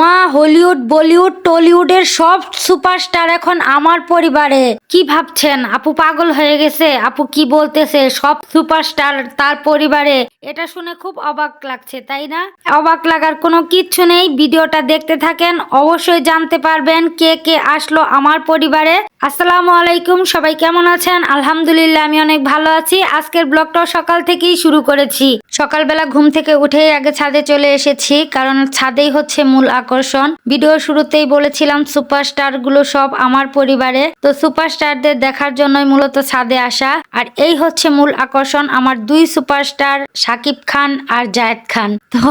মা, হলিউড, বলিউড, টলিউডের সব সুপারস্টার এখন আমার পরিবারে। কি ভাবছেন? আপু পাগল হয়ে গেছে। আপু কি বলতেছে? সব সুপারস্টার তার পরিবারে। এটা শুনে খুব অবাক লাগছে, তাই না? অবাক লাগার কোনো কিচ্ছু নেই। ভিডিওটা দেখতে থাকেন, অবশ্যই জানতে পারবেন কে কে আসলো আমার পরিবারে। আসসালামু আলাইকুম, সবাই কেমন আছেন? আলহামদুলিল্লাহ, আমি অনেক ভালো আছি। আজকের ব্লগটাও সকাল থেকেই শুরু করেছি। সকালবেলা ঘুম থেকে উঠেই আগে ছাদে চলে এসেছি, কারণ ছাদেই হচ্ছে মূল আকর্ষণ। ভিডিও শুরুতেই বলেছিলাম সুপারস্টারগুলো সব আমার পরিবারে। তো সুপারস্টারদের দেখার জন্যই মূলত ছাদে আসা। আর এই হচ্ছে মূল আকর্ষণ, আমার দুই সুপারস্টার, সাকিব খান আর জায়েদ খান। তো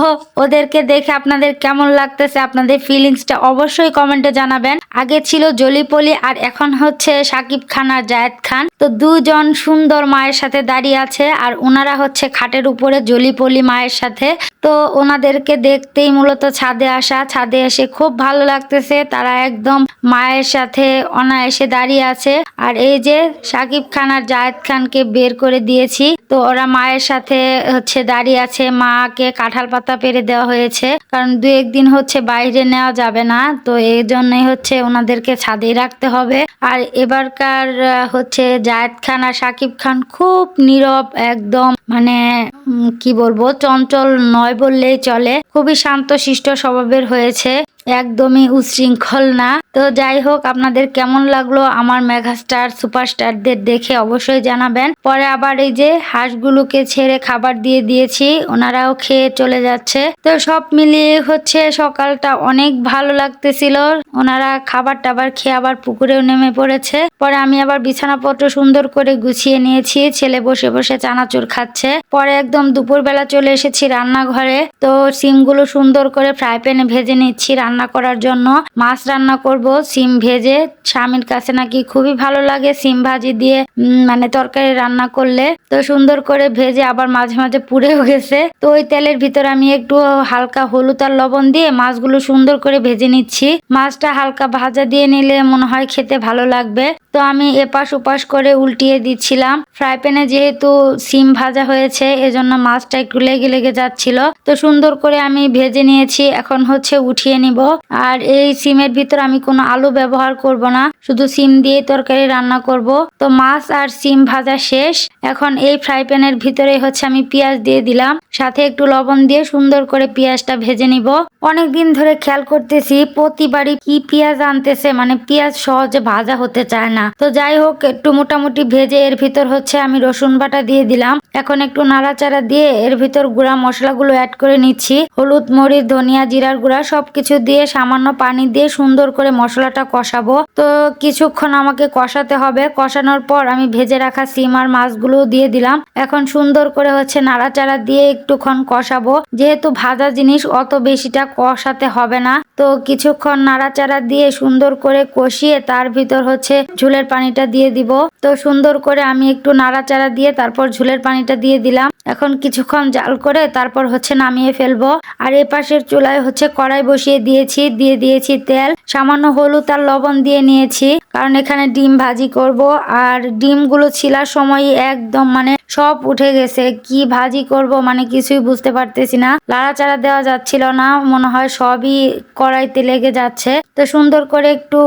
ওদেরকে দেখে আপনাদের কেমন লাগতেছে, আপনাদের ফিলিংসটা অবশ্যই কমেন্টে জানাবেন। আগে ছিল জলিপলি আর এখন হচ্ছে সাকিব খান আর জায়েদ খান। তো দুজন সুন্দর মায়ের সাথে দাঁড়িয়ে আছে আর ওনারা হচ্ছে খাটের উপরে জলিপলি মায়ের সাথে। তো ওনাদেরকে দেখতেই মূলত ছাদে আসা। ছাদে এসে খুব ভালো লাগতেছে। তারা একদম মায়ের সাথে অনায়াসে দাঁড়িয়ে আছে। আর এই যে সাকিব খান আর জায়েদ খানকে বের করে দিয়েছি। তো ওরা মায়ের সাথে হচ্ছে দাঁড়িয়ে আছে। মাকে কাঁঠাল পাতা পেরে দেওয়া হয়েছে। কারণ দু একদিন হচ্ছে বাইরে নেওয়া যাবে না। তো এই জন্যই হচ্ছে ওনাদেরকে ছাদেই রাখতে হবে। আর এবারকার হচ্ছে জায়েদ খান আর সাকিব খান খুব নীরব একদম। মানে কি বলব? চঞ্চল নয় বললেই চলে। খুবই শান্তশিষ্ট স্বভাবের হয়েছে। একদমই উশৃঙ্খল না। তো যাই হোক, আপনাদের কেমন লাগল আমার মেগাস্টার সুপারস্টারদের দেখে অবশ্যই জানাবেন। পরে আবার এই যে হাঁসগুলোকে ছেড়ে খাবার দিয়ে দিয়েছি, ওনারাও খেয়ে চলে যাচ্ছে। তো সব মিলিয়ে হচ্ছে সকালটা অনেক ভালো লাগতেছিল। ওনারা খাবার টাবার খেয়ে আবার পুকুরেও নেমে পড়েছে। পরে আমি আবার বিছানাপত্র সুন্দর করে গুছিয়ে নিয়েছি। ছেলে বসে বসে চানাচুর খাচ্ছে। পরে একদম দুপুরবেলা চলে এসেছি রান্নাঘরে। তো সিমগুলো সুন্দর করে ফ্রাই প্যানে ভেজে নিচ্ছি রান্না করার জন্য। মাছ রান্না করব, সিম ভেজে। স্বামীর কাছে নাকি খুবই ভালো লাগে সিম ভাজি দিয়ে মানে তরকারি রান্না করলে। তো সুন্দর করে ভেজে আবার মাঝে মাঝে পুড়েও গেছে। তো ওই তেলের ভিতর আমি একটু হালকা হলুদ আর লবণ দিয়ে মাছগুলো সুন্দর করে ভেজে নিচ্ছি। মাছটা হালকা ভাজা দিয়ে নিলে মনে হয় খেতে ভালো লাগবে। তো আমি এপাশ ওপাশ করে উল্টিয়ে দিচ্ছিলাম। ফ্রাই প্যানে যেহেতু সিম ভাজা হয়েছে এজন্য মাছটা একটু লেগে লেগে যাচ্ছিল। তো সুন্দর করে আমি ভেজে নিয়েছি, এখন হচ্ছে উঠিয়ে নিব। আর এই সিমের ভিতর আমি কোনো আলু ব্যবহার করব না, শুধু সিম দিয়ে তরকারি রান্না করব। তো মাছ আর সিম ভাজা শেষ। এখন এই ফ্রাই প্যানের ভিতরে হচ্ছে আমি পেঁয়াজ দিয়ে দিলাম, সাথে একটু লবণ দিয়ে সুন্দর করে পেঁয়াজটা ভেজে নিব। অনেক দিন ধরে খেয়াল করতেছি, প্রতিবারই কি পেঁয়াজ আনতেছে মানে পেঁয়াজ সহজে ভাজা হতে চায় না। তো যাই হোক, একটু মোটামুটি ভেজে এর ভিতর হচ্ছে আমি রসুন বাটা দিয়ে দিলাম। এখন একটু নাড়াচাড়া দিয়ে এর ভিতর গুঁড়া মশলাগুলো অ্যাড করে নিচ্ছি। হলুদ, মরিচ, ধনিয়া, জিরার গুঁড়া সবকিছু দিয়ে সামান্য পানি দিয়ে সুন্দর করে মশলাটা কষাবো। তো কিছুক্ষণ আমাকে কষাতে হবে। কষানোর পর আমি ভেজে রাখা সিম আর মাছগুলো দিয়ে দিলাম। এখন সুন্দর করে হচ্ছে নাড়াচাড়া দিয়ে একটুক্ষণ কষাবো। যেহেতু ভাজা জিনিস, অত বেশিটা কষাতে হবে না। তো কিছুক্ষণ নাড়াচাড়া দিয়ে সুন্দর করে কষিয়ে তার ভিতর হচ্ছে ঝুলের পানিটা দিয়ে দিব। তো সুন্দর করে আমি একটু নাড়াচাড়া দিয়ে তারপর ঝুলের পানিটা দিয়ে দিলাম। এখন কিছুক্ষণ জাল করে তারপর হচ্ছে নামিয়ে ফেলব। আর এ পাশের চুলায় হচ্ছে কড়াই বসিয়ে দিয়েছি, দিয়ে দিয়েছি তেল। সামান্য হলুদ আর লবণ দিয়ে নিয়েছি, কারণ এখানে ডিম ভাজি করব। আর ডিমগুলো ছিলার সময় একদম মানে সব উঠে গেছে। কি ভাজি করব মানে কিছুই বুঝতে পারতেছি না। লাড়াচাড়া দেওয়া যাচ্ছিল না, মনে হয় সবই কড়াইতে লেগে যাচ্ছে। তো সুন্দর করে একটু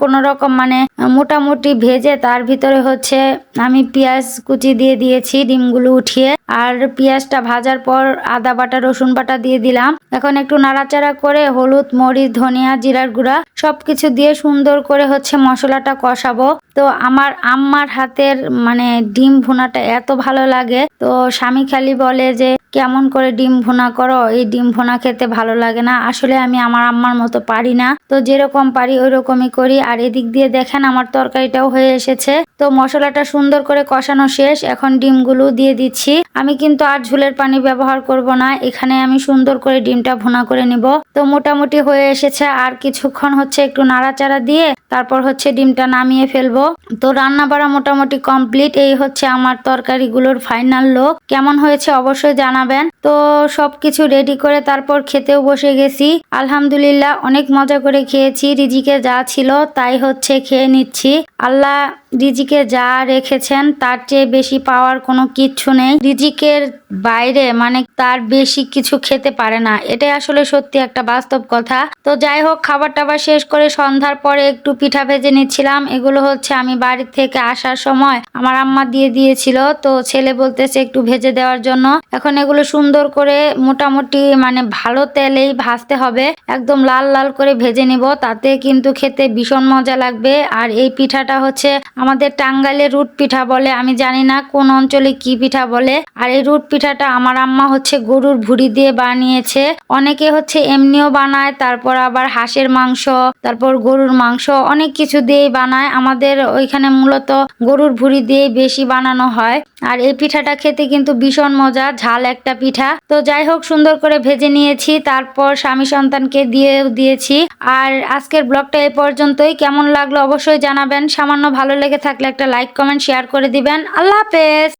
কোন রকম মানে মোটামুটি ভেজে তার ভিতরে হচ্ছে আমি পেঁয়াজ কুচি দিয়ে দিয়েছি, ডিমগুলো উঠিয়ে। আর পেঁয়াজটা ভাজার পর আদা বাটা, রসুন বাটা দিয়ে দিলাম। এখন একটু নাড়াচাড়া করে হলুদ, মরিচ, ধনিয়া, জিরার গুঁড়া সবকিছু দিয়ে সুন্দর করে হচ্ছে মশলাটা কষাবো। তো আমার আম্মার হাতের মানে ডিম ভুনাটা এত ভালো লাগে। তো স্বামী খালি বলে যে, কেমন করে ডিম ভুনা করো? এই ডিম ভুনা খেতে ভালো লাগে না। আসলে আমি আমার আম্মার মতো পারি না। তো যেরকম পারি ওই রকমই করি। আর এদিক দিয়ে দেখেন আমার তরকারিটাও হয়ে এসেছে। তো মশলাটা সুন্দর করে কষানো শেষ। এখন ডিমগুলো দিয়ে দিচ্ছি। আমি কিন্তু আর ঝুলের পানি ব্যবহার করব না। এখানে আমি সুন্দর করে ডিমটা ভুনা করে নিব। তো মোটামুটি হয়ে এসেছে। আর কিছুক্ষণ হচ্ছে একটু নাড়াচাড়া দিয়ে, তারপর হচ্ছে ডিমটা নামিয়ে ফেলব। তো রান্না বাড়া মোটামুটি কমপ্লিট। এই হচ্ছে আমার তরকারিগুলোর ফাইনাল লোক। কেমন হয়েছে অবশ্যই জানাবেন। তো সবকিছু রেডি করে তারপর খেতেও বসে গেছি। আলহামদুলিল্লাহ, অনেক মজা করে খেয়েছি। রিজিকে যা ছিল তাই হচ্ছে খেয়ে নিচ্ছি। আল্লাহ রিজিকে যা রেখেছেন, তার চেয়ে বেশি পাওয়ার কোনো কিচ্ছু নেই। রিজিকের বাইরে মানে তার বেশি কিছু খেতে পারে না। এটাই আসলে সত্যি একটা বাস্তব কথা। তো যাই হোক খাবার টাবার শেষ করে সন্ধ্যার পরে একটু পিঠা ভেজে নিচ্ছিলাম। এগুলো হচ্ছে আমি বাড়ি থেকে আসার সময় আমার আম্মা দিয়ে দিয়েছিল। তো ছেলে বলতেছে একটু ভেজে দেওয়ার জন্য। এখন এগুলো সুন্দর করে মোটামুটি মানে ভালো তেলেই ভাজতে হবে। একদম লাল লাল করে ভেজে নিব। তাতে কিন্তু খেতে ভীষণ মজা লাগবে। আর এই পিঠাটা হচ্ছে আমাদের টাঙ্গাইলে রুট পিঠা বলে, আমি জানি না কোন অঞ্চলে কি পিঠা বলে। আর এই রুট পিঠাটা আমার আম্মা হচ্ছে গরুর ভুড়ি দিয়ে বানিয়েছে। অনেকে হচ্ছে এমনিও বানায়, তারপর আবার হাঁসের মাংস তারপর গরুর মাংস অনেক কিছু দিয়েই বানায়। আমাদের ওইখানে মূলত গরুর ভুড়ি দিয়ে বেশি বানানো হয়। আর এই পিঠাটা খেতে কিন্তু ভীষণ মজা, ঝাল একটা পিঠা। তো যাই হোক, সুন্দর করে ভেজে নিয়েছি, তারপর স্বামী সন্তানকে দিয়ে দিয়েছি। আর আজকের ব্লগটা এই পর্যন্তই। কেমন লাগল অবশ্যই জানাবেন। সামান্য ভালো লেগে থাকলে একটা লাইক, কমেন্ট, শেয়ার করে দিবেন। আল্লাহ হাফেজ!